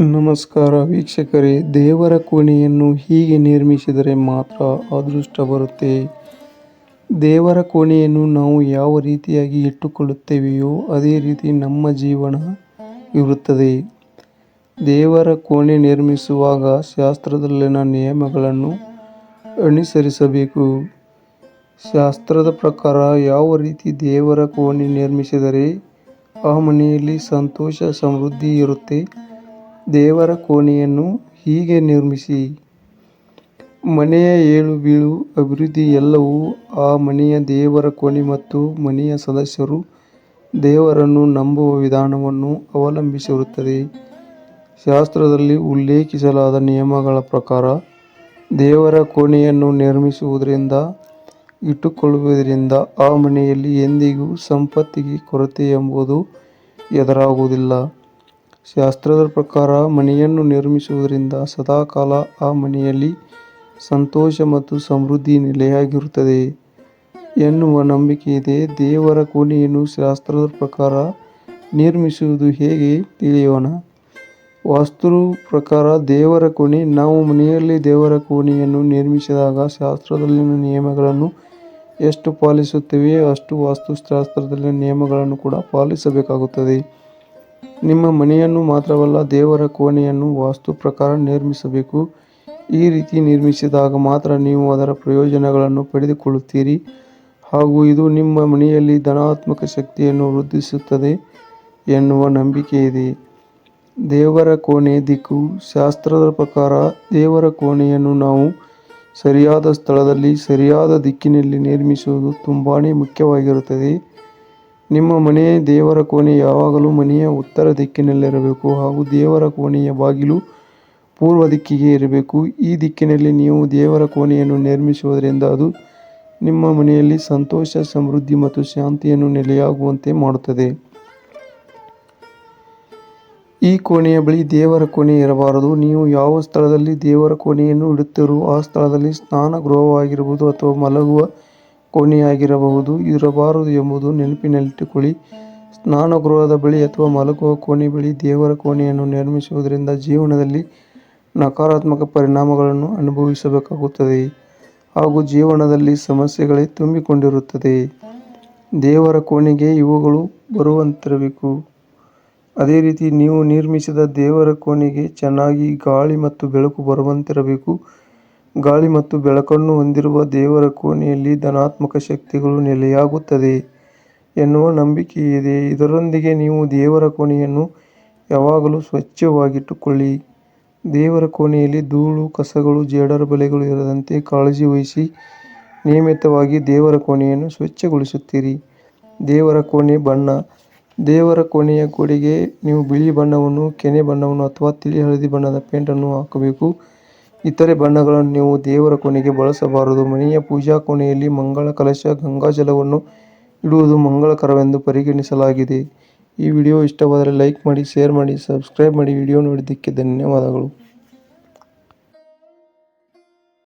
ನಮಸ್ಕಾರ ವೀಕ್ಷಕರೇ, ದೇವರ ಕೋಣೆಯನ್ನು ಹೀಗೆ ನಿರ್ಮಿಸಿದರೆ ಮಾತ್ರ ಅದೃಷ್ಟ ಬರುತ್ತೆ. ದೇವರ ಕೋಣೆಯನ್ನು ನಾವು ಯಾವ ರೀತಿಯಾಗಿ ಇಟ್ಟುಕೊಳ್ಳುತ್ತೇವೆಯೋ ಅದೇ ರೀತಿ ನಮ್ಮ ಜೀವನ ಇರುತ್ತದೆ. ದೇವರ ಕೋಣೆ ನಿರ್ಮಿಸುವಾಗ ಶಾಸ್ತ್ರದಲ್ಲಿನ ನಿಯಮಗಳನ್ನು ಅನುಸರಿಸಬೇಕು. ಶಾಸ್ತ್ರದ ಪ್ರಕಾರ ಯಾವ ರೀತಿ ದೇವರ ಕೋಣೆ ನಿರ್ಮಿಸಿದರೆ ಆ ಮನೆಯಲ್ಲಿ ಸಂತೋಷ, ಸಮೃದ್ಧಿ ಇರುತ್ತೆ. ದೇವರ ಕೋಣೆಯನ್ನು ಹೀಗೆ ನಿರ್ಮಿಸಿ, ಮನೆಯ ಏಳು ಬೀಳು ಅಭಿವೃದ್ಧಿ ಎಲ್ಲವೂ ಆ ಮನೆಯ ದೇವರ ಕೋಣೆ ಮತ್ತು ಮನೆಯ ಸದಸ್ಯರು ದೇವರನ್ನು ನಂಬುವ ವಿಧಾನವನ್ನು ಅವಲಂಬಿಸಿರುತ್ತದೆ. ಶಾಸ್ತ್ರದಲ್ಲಿ ಉಲ್ಲೇಖಿಸಲಾದ ನಿಯಮಗಳ ಪ್ರಕಾರ, ದೇವರ ಕೋಣೆಯನ್ನು ನಿರ್ಮಿಸುವುದರಿಂದ, ಇಟ್ಟುಕೊಳ್ಳುವುದರಿಂದ ಆ ಮನೆಯಲ್ಲಿ ಎಂದಿಗೂ ಸಂಪತ್ತಿಗೆ ಕೊರತೆ ಎಂಬುದು ಎದುರಾಗುವುದಿಲ್ಲ. ಶಾಸ್ತ್ರದ ಪ್ರಕಾರ ಮನೆಯನ್ನು ನಿರ್ಮಿಸುವುದರಿಂದ ಸದಾಕಾಲ ಆ ಮನೆಯಲ್ಲಿ ಸಂತೋಷ ಮತ್ತು ಸಮೃದ್ಧಿ ನೆಲೆಯಾಗಿರುತ್ತದೆ ಎನ್ನುವ ನಂಬಿಕೆ ಇದೆ. ದೇವರ ಕೋಣೆಯನ್ನು ಶಾಸ್ತ್ರದ ಪ್ರಕಾರ ನಿರ್ಮಿಸುವುದು ಹೇಗೆ ತಿಳಿಯೋಣ? ವಾಸ್ತು ಪ್ರಕಾರ ದೇವರ ಕೋಣೆ, ನಾವು ಮನೆಯಲ್ಲಿ ದೇವರ ಕೋಣೆಯನ್ನು ನಿರ್ಮಿಸಿದಾಗ ಶಾಸ್ತ್ರದಲ್ಲಿನ ನಿಯಮಗಳನ್ನು ಎಷ್ಟು ಪಾಲಿಸುತ್ತೇವೆ? ಅಷ್ಟು ವಾಸ್ತುಶಾಸ್ತ್ರದಲ್ಲಿನ ನಿಯಮಗಳನ್ನು ಕೂಡ ಪಾಲಿಸಬೇಕಾಗುತ್ತದೆ. ನಿಮ್ಮ ಮನೆಯನ್ನು ಮಾತ್ರವಲ್ಲ, ದೇವರ ಕೋಣೆಯನ್ನು ವಾಸ್ತು ಪ್ರಕಾರ ನಿರ್ಮಿಸಬೇಕು. ಈ ರೀತಿ ನಿರ್ಮಿಸಿದಾಗ ಮಾತ್ರ ನೀವು ಅದರ ಪ್ರಯೋಜನಗಳನ್ನು ಪಡೆದುಕೊಳ್ಳುತ್ತೀರಿ. ಹಾಗೂ ಇದು ನಿಮ್ಮ ಮನೆಯಲ್ಲಿ ಧನಾತ್ಮಕ ಶಕ್ತಿಯನ್ನು ವೃದ್ಧಿಸುತ್ತದೆ ಎನ್ನುವ ನಂಬಿಕೆ ಇದೆ ದೇವರ ಕೋಣೆ ದಿಕ್ಕು, ಶಾಸ್ತ್ರದ ಪ್ರಕಾರ ದೇವರ ಕೋಣೆಯನ್ನು ನಾವು ಸರಿಯಾದ ಸ್ಥಳದಲ್ಲಿ, ಸರಿಯಾದ ದಿಕ್ಕಿನಲ್ಲಿ ನಿರ್ಮಿಸುವುದು ತುಂಬಾ ಮುಖ್ಯವಾಗಿರುತ್ತದೆ. ನಿಮ್ಮ ಮನೆಯ ದೇವರ ಕೋಣೆ ಯಾವಾಗಲೂ ಮನೆಯ ಉತ್ತರ ದಿಕ್ಕಿನಲ್ಲಿರಬೇಕು ಹಾಗೂ ದೇವರ ಕೋಣೆಯ ಬಾಗಿಲು ಪೂರ್ವ ದಿಕ್ಕಿಗೆ ಇರಬೇಕು. ಈ ದಿಕ್ಕಿನಲ್ಲಿ ನೀವು ದೇವರ ಕೋಣೆಯನ್ನು ನಿರ್ಮಿಸುವುದರಿಂದ ಅದು ನಿಮ್ಮ ಮನೆಯಲ್ಲಿ ಸಂತೋಷ, ಸಮೃದ್ಧಿ ಮತ್ತು ಶಾಂತಿಯನ್ನು ನೆಲೆಯಾಗುವಂತೆ ಮಾಡುತ್ತದೆ. ಈ ಕೋಣೆಯ ಬಳಿ ದೇವರ ಕೋಣೆ ಇರಬಾರದು. ನೀವು ಯಾವ ಸ್ಥಳದಲ್ಲಿ ದೇವರ ಕೋಣೆಯನ್ನು ಇಡುತ್ತೀರೋ ಆ ಸ್ಥಳದಲ್ಲಿ ಸ್ನಾನ ಗೃಹವಾಗಿರಬಹುದು ಅಥವಾ ಮಲಗುವ ಕೋಣೆಯಾಗಿರಬಹುದು. ಇರಬಾರದು ಎಂಬುದು ನೆನಪಿನಲ್ಲಿಟ್ಟುಕೊಳ್ಳಿ. ಸ್ನಾನಗೃಹದ ಬಳಿ ಅಥವಾ ಮಲಗುವ ಕೋಣೆ ಬಳಿ ದೇವರ ಕೋಣೆಯನ್ನು ನಿರ್ಮಿಸುವುದರಿಂದ ಜೀವನದಲ್ಲಿ ನಕಾರಾತ್ಮಕ ಪರಿಣಾಮಗಳನ್ನು ಅನುಭವಿಸಬೇಕಾಗುತ್ತದೆ. ಹಾಗೂ ಜೀವನದಲ್ಲಿ ಸಮಸ್ಯೆಗಳೇ ತುಂಬಿಕೊಂಡಿರುತ್ತದೆ. ದೇವರ ಕೋಣೆಗೆ ಇವುಗಳು ಬರುವಂತಿರಬೇಕು. ಅದೇ ರೀತಿ ನೀವು ನಿರ್ಮಿಸಿದ ದೇವರ ಕೋಣೆಗೆ ಚೆನ್ನಾಗಿ ಗಾಳಿ ಮತ್ತು ಬೆಳಕು ಬರುವಂತಿರಬೇಕು. ಗಾಳಿ ಮತ್ತು ಬೆಳಕನ್ನು ಹೊಂದಿರುವ ದೇವರ ಕೋಣೆಯಲ್ಲಿ ಧನಾತ್ಮಕ ಶಕ್ತಿಗಳು ನೆಲೆಯಾಗುತ್ತದೆ ಎನ್ನುವ ನಂಬಿಕೆ ಇದೆ ಇದರೊಂದಿಗೆ ನೀವು ದೇವರ ಕೋಣೆಯನ್ನು ಯಾವಾಗಲೂ ಸ್ವಚ್ಛವಾಗಿಟ್ಟುಕೊಳ್ಳಿ. ದೇವರ ಕೋಣೆಯಲ್ಲಿ ಧೂಳು, ಕಸಗಳು, ಜೇಡರ ಬಲೆಗಳು ಇರದಂತೆ ಕಾಳಜಿ ವಹಿಸಿ ನಿಯಮಿತವಾಗಿ ದೇವರ ಕೋಣೆಯನ್ನು ಸ್ವಚ್ಛಗೊಳಿಸುತ್ತೀರಿ. ದೇವರ ಕೋಣೆ ಬಣ್ಣ. ದೇವರ ಕೋಣೆಯ ಗೋಡೆಗೆ ನೀವು ಬಿಳಿ ಬಣ್ಣವನ್ನು, ಕೆನೆ ಬಣ್ಣವನ್ನು ಅಥವಾ ತಿಳಿ ಹಳದಿ ಬಣ್ಣದ ಪೇಂಟನ್ನು ಹಾಕಬೇಕು. ಇತರೆ ಬಣ್ಣಗಳನ್ನು ನೀವು ದೇವರ ಕೊನೆಗೆ ಬಳಸಬಾರದು. ಮನೆಯ ಪೂಜಾ ಕೋಣೆಯಲ್ಲಿ ಮಂಗಳ ಕಲಶ ಗಂಗಾಜಲವನ್ನು ಇಡುವುದು ಮಂಗಳಕರವೆಂದು ಪರಿಗಣಿಸಲಾಗಿದೆ. ಈ ವಿಡಿಯೋ ಇಷ್ಟವಾದರೆ ಲೈಕ್ ಮಾಡಿ, ಶೇರ್ ಮಾಡಿ, ಸಬ್ಸ್ಕ್ರೈಬ್ ಮಾಡಿ. ವಿಡಿಯೋ ನೋಡಿದ್ದಕ್ಕೆ ಧನ್ಯವಾದಗಳು.